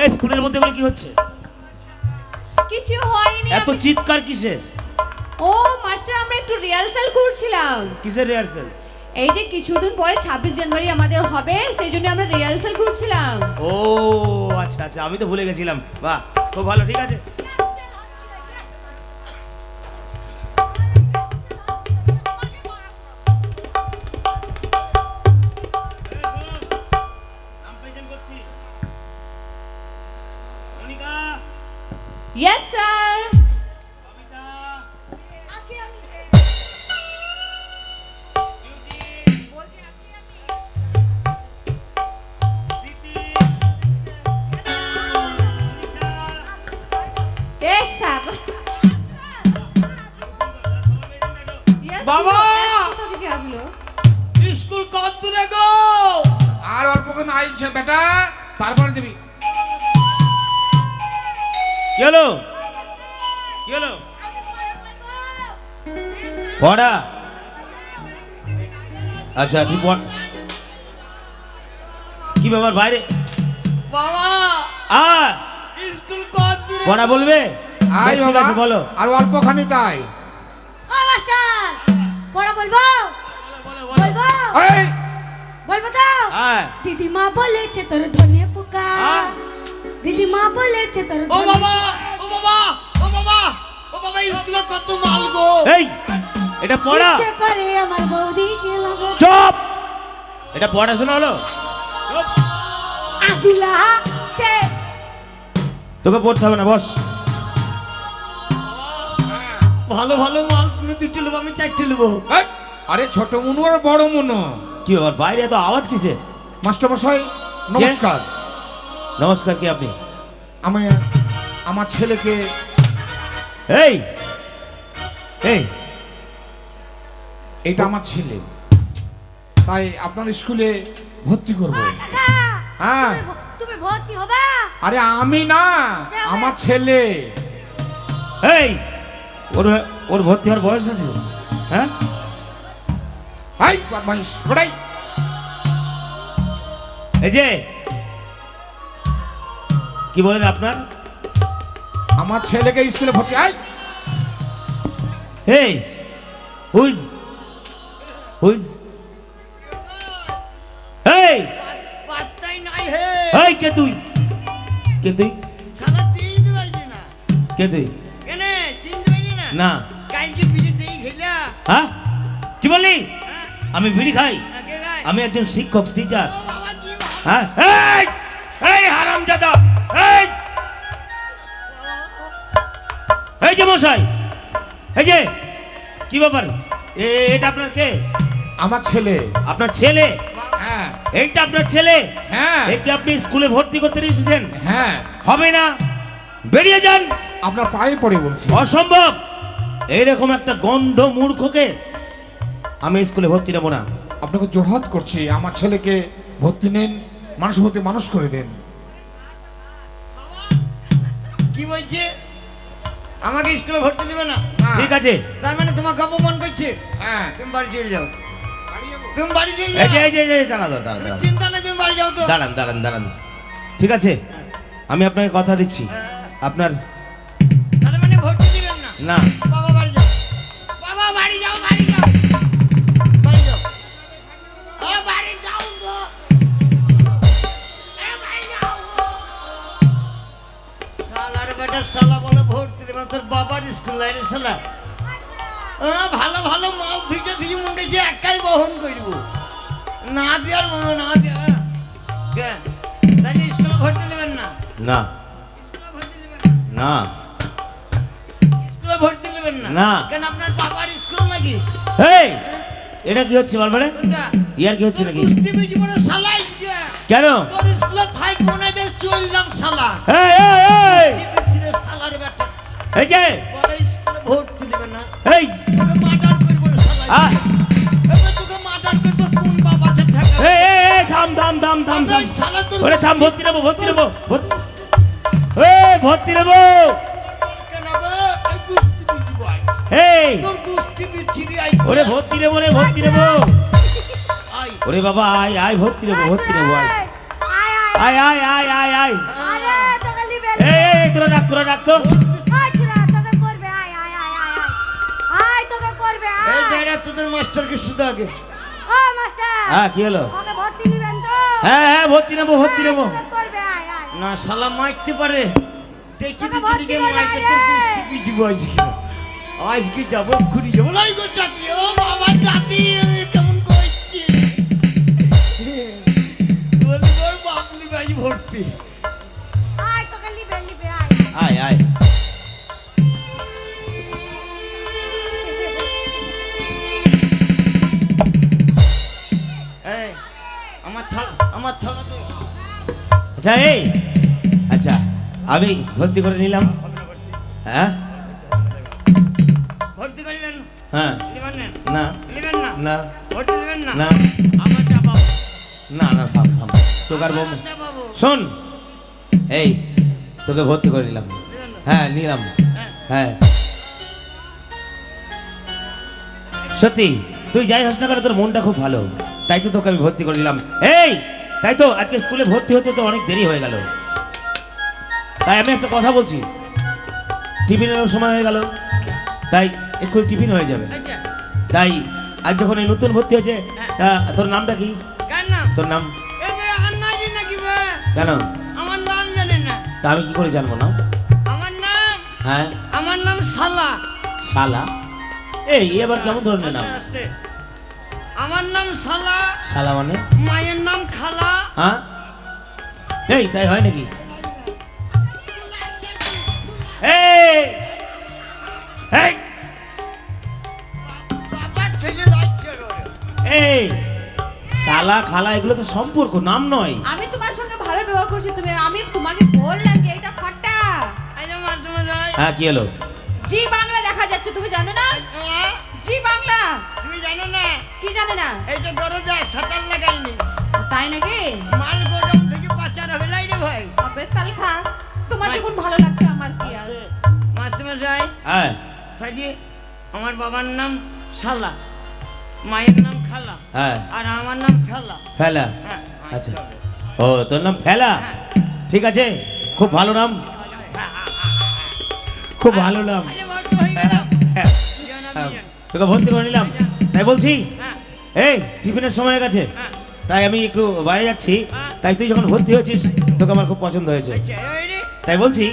এই স্কুলের মধ্যে বলে কি হচ্ছে? কিছু হয়নি এত চিৎকার কিসের? ও মাস্টার আমরা একটু রিহার্সাল করছিলাম। কিসের রিহার্সেল এই যে কিছুদিন পরে ছাব্বিশ জানুয়ারি আমাদের হবে সেই জন্য আমরা রিহার্সাল করছিলাম। ও আচ্ছা আচ্ছা আমি তো ভুলে গেছিলাম। বাহ খুব ভালো ঠিক আছে। আর অল্পক্ষণ আইছে বেটা। তারপরে যাবি। কি হলো? পড়া। আচ্ছা কি পড়। কি ব্যাপার বাইরে বাবা! আ স্কুল কত দূরে? পড়া বলবে? আই বাবা। বলো। আর অল্পখানি তাই। ও মাস্টার! পড়া বলব? বলব? এই বলব তো? হ্যাঁ। দিদিমা বলেছে তোর ধনে পোকা। হ্যাঁ? দিদিমা বলেছে তোর ও বাবা ও বাবা ও বাবা ও বাবা স্কুলে কত মাল গো। এই এটা পড়া। ইচ্ছে করে আমার বৌদি কে লাগে চুপ! এটা পড়াশোনা হলো? চুপ। আগুলা সে তোকে পড়তে হবে না বস। ভালো ভালো মাল তুমি দুটো নেব আমি চারটে নেব। আরে ছোট মুনু আর বড় মুনু। কি ব্যাপার? বাইরে এত আওয়াজ কিসের? মাস্টার মশাই নমস্কার। নমস্কার কি আপনি? আমি আমার ছেলেকে এই! এই! এটা আমার ছেলে। তাই আপনার স্কুলে ভর্তি করব। হ্যাঁ তুমি ভর্তি হবা? আরে আমি না আমার ছেলে। এই! ওর ওর ভর্তি হওয়ার বয়স আছে? হ্যাঁ? হাই বদমাইশ ওটাই। এই যে কি বলেন আপনার? আমার ছেলেকে স্কুলে ভর্তি আই এই হুইজ হুইজ এই পাত্তাই নাই হে এই কে তুই? কে তুই? সারা চিনতে পারছি না কে তুই? কেন চিনতে পারছি না। না কালকে বিড়িতেই খেলা হ্যাঁ? কি বললি? আমি বিড়ি খাই। আমি একজন শিক্ষক টিচার। হ্যাঁ? এই! এই হারামজাদা! এই! এই যে মশাই এই যে কি ব্যাপার? এটা আপনার কে? আমার ছেলে। আপনার ছেলে? হ্যাঁ। এইটা আপনার ছেলে? হ্যাঁ। একে আপনি স্কুলে ভর্তি করতে এসেছেন? হ্যাঁ। হবে না। বেরিয়ে যান। আপনার পায়ে পড়ে বলছি। অসম্ভব। এইরকম একটা গন্ধ মূর্খকে আমি স্কুলে ভর্তি নেব না। আপনাকে জোরহাত করছি। আমার ছেলেকে ভর্তি নেন। মানুষ হতে মানুষ করে দেন। কি বলছে? আমাকে স্কুলে ভর্তি নেবে না? ঠিক আছে। তার মানে তোমাকে অপমান করছে? হ্যাঁ। তুমি বাড়ি চলে যাও। তুমি বাড়ি চলে এই যে যাও। এই যে এই যে, দাঁড়া দাঁড়া দাঁড়া চিন্তা নেই তুমি বাড়ি যাও তো। দাঁড়ান দাঁড়ান দাঁড়ান। ঠিক আছে? আমি আপনাকে কথা দিচ্ছি। আপনার তার মানে ভর্তি দিবেন না? না। শালা বলে ভর্তি দেবে তোর বাবার স্কুল নাই রে শালা ভালো ভালো মাল ধুইতে ধুই যে একাই বহন করব। না দেওয়ার না দেওয়া তাহলে স্কুলে ভর্তি নেবেন না? না। স্কুলে ভর্তি নেবেন না? না। স্কুলে ভর্তি নেবেন না? না। কেন আপনার বাবার স্কুল নাকি? এই এটা কি হচ্ছে বারবারে ইয়ার কি হচ্ছে নাকি? কেন? তোর স্কুলে থাক মনে হয় চললাম শালা। এই যে। এই। হ্যাঁ থাম থাম থাম থাম ওরে থাম ভর্তি নেব ভর্তি নেব এ ভর্তি নেব। ওরে ভর্তি নেব ভর্তি নেব। ওরে বাবা আয় আয় ভর্তি নেব ভর্তি নেব আয়। আয় আয়। আয় আয় আয় এই তোরা ডাক তোরা ডাক এই। বেড়া তোদের মাস্টারকে শুধু আগে ও, মাস্টার, হ্যাঁ কি হলো ওকে ভর্তি নিবেন তো? হ্যাঁ হ্যাঁ ভর্তি নেব ভর্তি নেব। না শালা মারতে পারে দেখি তোকে দিকে মারতে তোর। কুস্তি পিছু আজকে আজকে যাব ঘুরি যাব লাই গো জাতি ও বাবা জাতি কেমন করছি বলি তোর বাপলি ভাই ভর্তি আয়, তোকে আয়, আয়। আয় আমার থালা তো। আচ্ছা এই। আচ্ছা আমি ভর্তি করে নিলাম। হ্যাঁ? ভর্তি করলেন হ্যাঁ। না? না। না? না। না? থাম থাম। তোকার পাবো। শোন। এই তোকে ভর্তি করে নিলাম। হ্যাঁ নিলাম। হ্যাঁ। সত্যি তুই যাই হাস না করে তোর মনটা খুব ভালো। তাই তো তোকে আমি ভর্তি করে নিলাম। এই! তাই তো আজকে স্কুলে ভর্তি হতে তো অনেক দেরি হয়ে গেল। তাই আমি একটা কথা বলছি। টিফিনের সময় হয়ে গেল। তাই এক্ষুনি টিফিন হয়ে যাবে। আচ্ছা। তাই আজ যখন এই নতুন ভর্তি হয়েছে তা তোর নামটা কি? তোর নাম? কেন? আমার নাম জানেন না। তা আমি কি করে জানব না আমার নাম? হ্যাঁ। আমার নাম শালা। এই এ আবার কেমন ধরনের নাম। আমার নাম শালা মানে? মায়ের নাম খালা। হ্যাঁ? এই তাই হয় নাকি? এই এই। বাবার ছেলে লাগছে একেবারে। এই শালা খালা এগুলো তো সম্পর্ক নাম নয়। আমি তোমার সঙ্গে ভালো ব্যবহার করছি তুমি আমি তোমাকে বললাম যে এটা ফাটা। হ্যাঁ। কি হলো? জি বাংলা দেখা যাচ্ছে তুমি জানো না? জি বাংলা। তুমি জানো না? কি জানে না? এইটা দরজা লাগাইনি। তাই নাকি? মাল গোডাউন থেকে পাচার হবে লাই রে ভাই। ও, বেশ তাহলে খা। তোমার যখন ভালো লাগছে আমার কি আর। মাস্টারমশাই। হ্যাঁ। থাকি আমার বাবার নাম শালা মায়ের নাম খালা হ্যাঁ। আর আমার নাম ফেলা। ফেলা? হ্যাঁ আচ্ছা। ও তোর নাম ফেলা? ঠিক আছে। খুব ভালো নাম। খুব ভালো নাম। তোকে ভর্তি করে নিলাম। তাই বলছি? হ্যাঁ, এই টিফিনের সময় গেছে। হ্যাঁ। তাই আমি একটু বাইরে যাচ্ছি। হ্যাঁ। তাই তুই যখন ভর্তি হয়েছিস তোকে আমার খুব পছন্দ হয়েছে। তাই বলছি?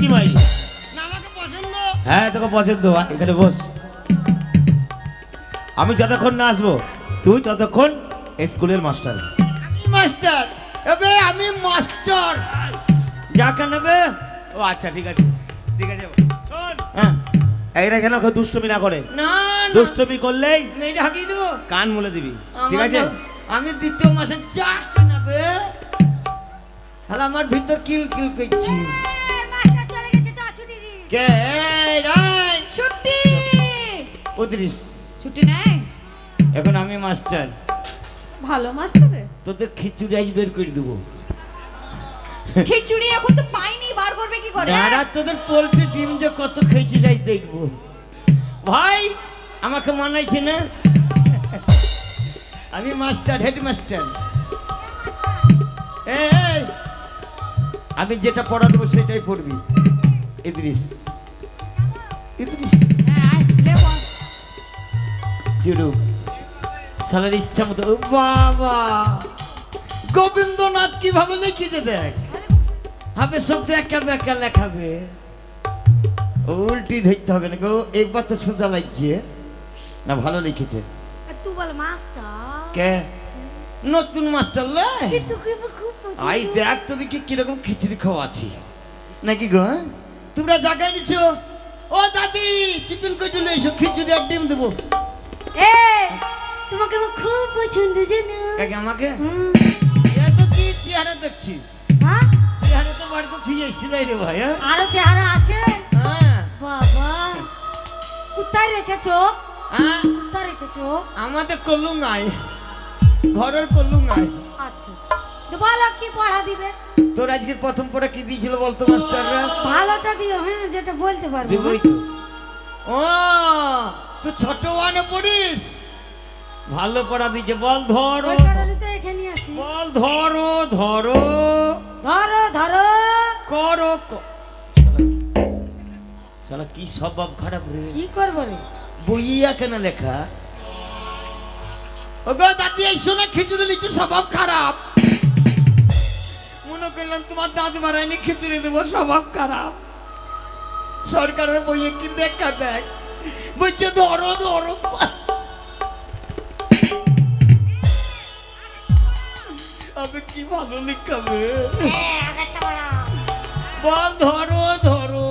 কি মাইরি? হ্যাঁ তোকে পছন্দ। এখানে বস। আমি যতক্ষণ না আসব তুই ততক্ষণ স্কুলের মাস্টার। আমি মাস্টার। এবে আমি মাস্টার। যাকে নেবে? ও আচ্ছা ঠিক আছে। ঠিক আছে। এইটা যেন কেউ দুষ্টমি না করে? না দুষ্টমি করলেই মেয়েটা হাঁকিয়ে দেবো কান মুলে দিবি ঠিক আছে? আমি দ্বিতীয় মাসে হ্যালো আমার ভিতর কিল কিল করছি। এ, মাস্টার চলে গেছে, চ, ছুটি কে? ছুটি। উদ্রিস। ছুটি নেই? এখন আমি মাস্টার। ভালো মাস্টার তোদের খিচুড়ি আজ বের করে দেবো। খিচুড়ি এখন তো পাইনি বার করবে কি করে? দাঁড়া তোদের পোল্ট্রি ডিম যে কত খেয়েছি যাই দেখব। ভাই আমাকে মানাইছে না? আমি মাস্টার হেড মাস্টার এই, আমি যেটা পড়া দেবো সেটাই পড়বি। ইদ্রিস। ইদ্রিস। হ্যাঁ, চুরু। সালার ইচ্ছা মতো বাবা! গোবিন্দনাথ কীভাবে লিখেছে দেখ। হবে সব একা বেকা লেখাবে। উল্টি ধরতে হবে না গো একবার তো সোজা লাগছে না ভালো লিখেছে। তুই বল, মাস্টার। কে? নতুন মাস্টার লে। আই দেখ তো দেখি কীরকম খিচুড়ি খাওয়াছি নাকি গো হ্যাঁ? তোমরা জায়গায় নিচ্ছ ও দাদি টিফিন করে চলে এসো খিচুড়ি আর ডিম দেবো। এ, তোমাকে আমার খুব পছন্দ জানো। কাকে আমাকে? হুম, এত কি চেহারা দেখছিস? হ্যাঁ? তো ফিরে এসছি তাই রে ভাই হ্যাঁ? আরও চেহারা আছে? হ্যাঁ। বাবা কোথায় রেখেছো? হ্যাঁ? কোথায় রেখেছো? আমাদের ঘরের আচ্ছা। তো বলো কি পড়া দিবে? তোর আজকের প্রথম পড়া কি দিয়েছিল বলতো মাস্টাররা? ভালোটা দিও হ্যাঁ যেটা বলতে পারব। দিবই তো। ও তুই ছোট ওয়ানে পড়িস? ভালো পড়া দিয়েছে। বল ধরো। বল ধরো ধরো। ধরো ধরো। করো শালা কি স্বভাব খারাপ রে? কি করব রে? বইয়া কেন লেখা? ওগো দাদি এই শোনা খিচুড়ি লিখতে স্বভাব খারাপ। মনে করলাম তোমার দাদি মারাইনি খিচুড়ি দেবো স্বভাব খারাপ। সরকারের বইয়ে কি দেখা দেয়? বলছে ধরো ধরো। আমি কি ভালো লিখাবে বল ধরো ধরো।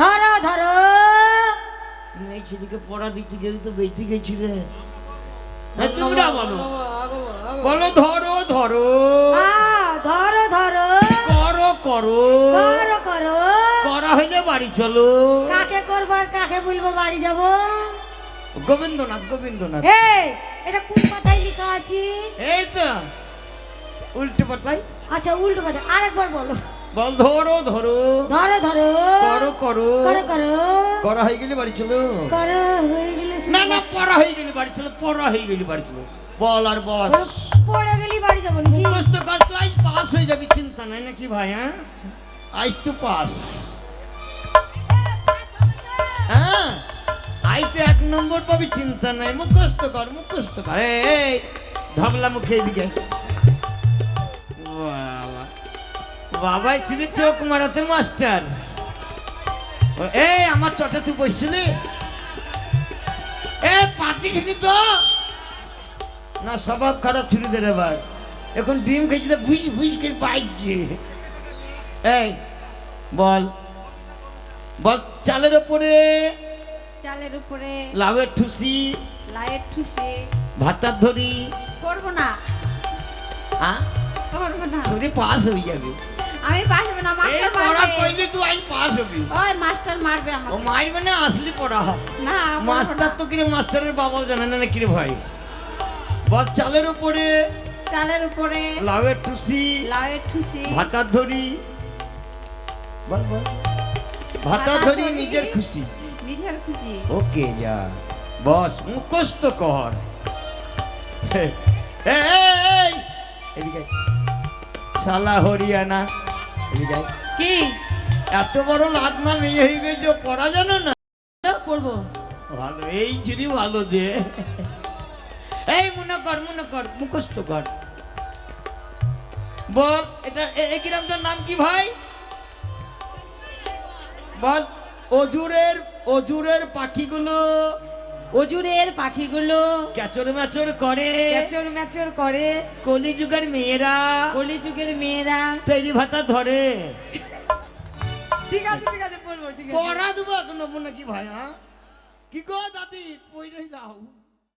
ধরো ধরো। ছেলেকে পড়া দিতে গেলে তো বেঁচে গেছি রে। হ্যাঁ, তোমরা বলো। বলো ধরো ধরো। ধরো ধরো। করো করো। করো করো। করা হইলে বাড়ি চলো। কাকে করব আর কাকে বলব বাড়ি যাব? গোবিন্দনাথ গোবিন্দনাথ। এই এটা কোন কথায় লেখা আছে? এই তো। উল্টে পাতাই আচ্ছা উল্টো কথা আরেকবার বলো। বল ধরো ধরো। ধরো ধরো। করো করো। করো করো। করা হয়ে গেলে বাড়ি চলো। করো হয়ে গেলে না না পড়া হয়ে গেলে বাড়ি চলো পড়া হয়ে গেলে বাড়ি চলো। বল আর বস পড়ে গেলি বাড়ি যাব নাকি? মুখস্থ তো আজ পাস হয়ে যাবি চিন্তা নাই নাকি ভাই হ্যাঁ? আজ তো পাস। হ্যাঁ? আই তো এক নম্বর পাবি চিন্তা নাই। মুখস্থ কর মুখস্থ কর। এই ধবলা মুখে এদিকে। বাবা। বাবাই ছিল চোখ মারাতে মাস্টার। এই আমার চটা তুই বসছিলি? এ পাতি খেলি তো। না স্বভাব খারাপ ছিল রে এবার। এখন ডিম খেয়েছিল ভুস ভুস করে পাইছে এই বল। বল চালের ওপরে। চালের উপরে। লাউয়ের ঠুসি। লাইট ঠুসে। ভাতার ধরি। করব না। হ্যাঁ করব না। ছুরি পাস হয়ে যাবে। আমি পারব না মাস্টার পড়া কইলে তুই পাস হবি। ওই মাস্টার মারবে ও মারবে না আসলি পড়া। না মাস্টার তো কিরে মাস্টারের বাবাও জানে না কিরে ভাই। বল চালের ওপরে চালের উপরে। লাউয়ের টুসি। লাউয়ের ভাতার ধরি। বল বল। ভাতার ধরি নিজের খুশি। নিজের খুশি। ওকে যা। বস মুখস্থ কর। এই, এদিকে। শালা হরিয়ানা। কি? এত বড় লাদ না মেয়ে হয়ে গেছে পড়া জানো না? পড়ব। ভালো এই ভালো যে। এই মনে কর মনে কর মুখস্থ কর। বল এটা এই নাম কি ভাই? বল অজুরের অজুরের পাখিগুলো। অজুরের পাখিগুলো ক্যাচর ম্যাচর করে। ক্যাচর ম্যাচর করে। কলিযুগের মেয়েরা। কলিযুগের মেয়েরা। তৈরি ভাতা ধরে। ঠিক আছে ঠিক আছে পড়ব ঠিক আছে। পড়া দেবো এখন নাকি ভাই হ্যাঁ কি গো দাদি? পড়ে যাও।